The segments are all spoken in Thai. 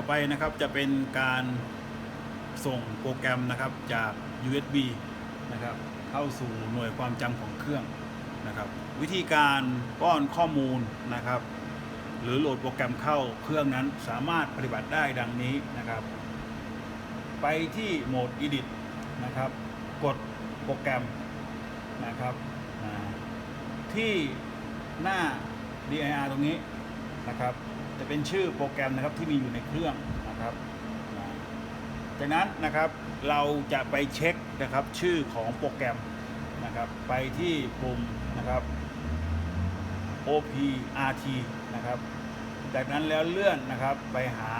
ต่อไปนะครับจะเป็นการส่งโปรแกรมนะครับจาก USB นะครับเข้าสู่หน่วยความจำของเครื่องนะครับวิธีการป้อนข้อมูลนะครับหรือโหลดโปรแกรมเข้าเครื่องนั้นสามารถปฏิบัติได้ดังนี้นะครับ ไปที่โหมด Edit นะครับ กดโปรแกรมนะครับที่หน้า dir ตรงนี้นะครับ จะเป็นชื่อโปรแกรมนะครับที่มีอยู่ในเครื่องนะครับจากนั้นนะครับเราจะไปเช็คนะครับชื่อของโปรแกรมนะครับไปที่ปุ่มนะครับ OPRT นะครับจากนั้นแล้วเลื่อนนะครับไปหา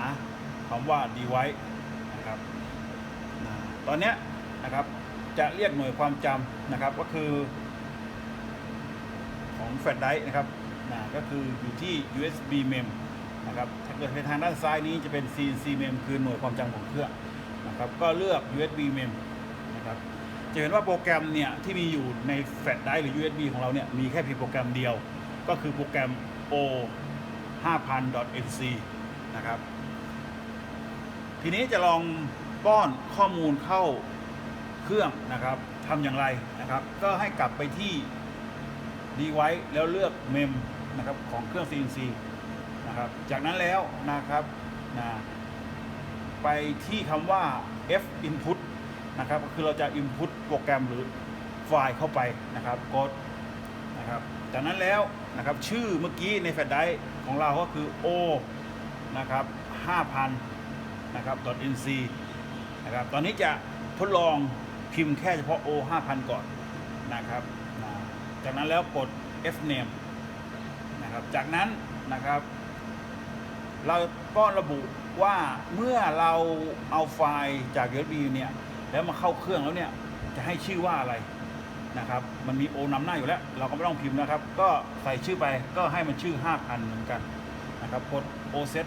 คำว่า device นะครับตอนนี้นะครับจะเรียกหน่วยความจำนะครับก็คือ ของแฟลชไดร์นะครับนะก็คืออยู่ที่ USB mem นะครับถ้าเกิดในทางด้านซ้ายนี้จะเป็น CNC mem คือหน่วยความจำของเครื่องนะครับก็เลือก USB mem นะครับจะเห็นว่าโปรแกรมเนี่ยที่มีอยู่ในแฟลชไดร์หรือ USB ของเราเนี่ยมีแค่เพียงโปรแกรมเดียว ก็คือโปรแกรม O 5000.nc นะครับทีนี้จะลองป้อนข้อมูลเข้าเครื่องนะครับทำอย่างไรนะครับ ก็ให้กลับไปที่ดีไว้แล้วเลือกเมมนะครับของเครื่อง CNC นะครับ จากนั้นแล้วนะครับนะไปที่คำว่า F input นะครับก็คือเราจะ input โปรแกรมหรือไฟล์เข้าไปนะครับกดนะครับ จากนั้นแล้วนะครับชื่อเมื่อกี้ในแฟลชไดรฟ์ของเราก็คือ O นะครับ5,000นะครับ .nc นะครับ ตอนนี้จะทดลองพิมพ์แค่เฉพาะ O 5,000 ก่อนนะครับนะจากนั้นแล้วกด F name นะครับ จากนั้นนะครับ เราก็ระบุว่าเมื่อเราเอาไฟล์จาก USB เนี่ยแล้วมาเข้าเครื่องแล้วเนี่ยจะให้ชื่อว่าอะไรนะครับ มันมีโอนำหน้าอยู่แล้ว เราก็ไม่ต้องพิมพ์นะครับ ก็ใส่ชื่อไปก็ให้มันชื่อ 5,000 เหมือนกันนะครับ กด O set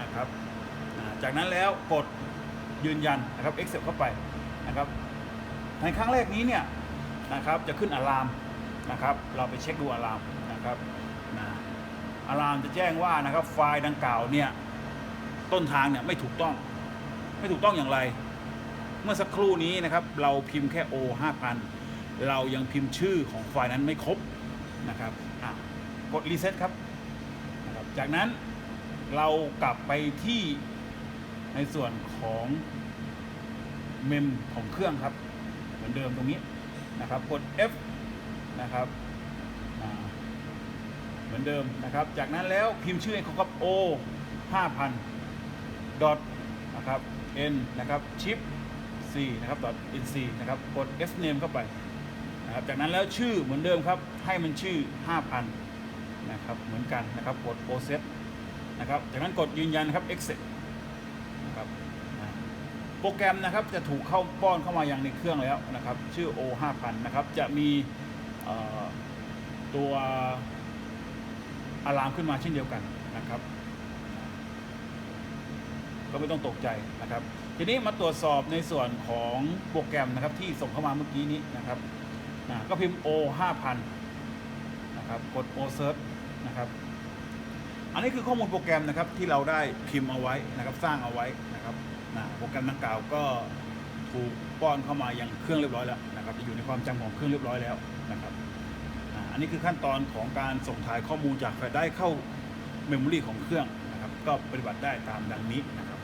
นะครับ จากนั้นแล้วกดยืนยันนะครับ Accept เข้าไปนะครับ ในครั้งแรกนี้เนี่ยนะครับจะขึ้นอะลามนะครับ เราไปเช็คดูอะลามนะครับนะ อะลามจะแจ้งว่านะครับไฟล์ดังกล่าวเนี่ยต้นทางเนี่ยไม่ถูกต้อง ไม่ถูกต้องอย่างไร เมื่อสักครู่นี้นะครับเราพิมพ์แค่ O 5000 เรายังพิมพ์ชื่อของไฟล์นั้นไม่ครบนะครับกดรีเซ็ตครับนะครับจากนั้นเรากลับไปที่ในส่วนของเมมของเครื่องครับเหมือนเดิมตรงนี้นะครับกด F นะครับ มือนเดิมนะครับ จากนั้นแล้วพิมพ์ชื่อให้เขากับ O 5,000 dot นะครับ N นะครับ chip C นะครับ dot NC นะครับ กด F name เข้าไปนะครับ จากนั้นแล้วชื่อเหมือนเดิมครับ ให้มันชื่อ 5,000 นะครับ เหมือนกันนะครับ กด O set นะครับ จากนั้นกดยืนยันครับ exit นะครับโปรแกรมนะครับจะถูกเข้าป้อนเข้ามาอยังในเครื่องแล้วนะครับ ชื่อ O 5000 นะครับ จะมีตัว อะลามขึ้นมาเช่นเดียวกันนะครับ ก็ไม่ต้องตกใจนะครับ ทีนี้มาตรวจสอบในส่วนของโปรแกรมนะครับ ที่ส่งเข้ามาเมื่อกี้นี้นะครับนะก็พิมพ์ O 5000นะครับกด O search นะครับ อันนี้คือข้อมูลโปรแกรมนะครับที่เราได้พิมพ์เอาไว้นะครับ สร้างเอาไว้นะครับนะโปรแกรมดังกล่าวก็ถูกป้อนเข้ามาอยังเครื่องเรียบร้อยแล้วนะครับจะอยู่ในความจำของเครื่องเรียบร้อยแล้วนะครับ อันนี้คือขั้นตอนของการส่งถ่ายข้อมูลจากแฟลชไดรฟ์เข้าเมมโมรีของเครื่องนะครับก็ปฏิบัติได้ตามดังนี้นะครับ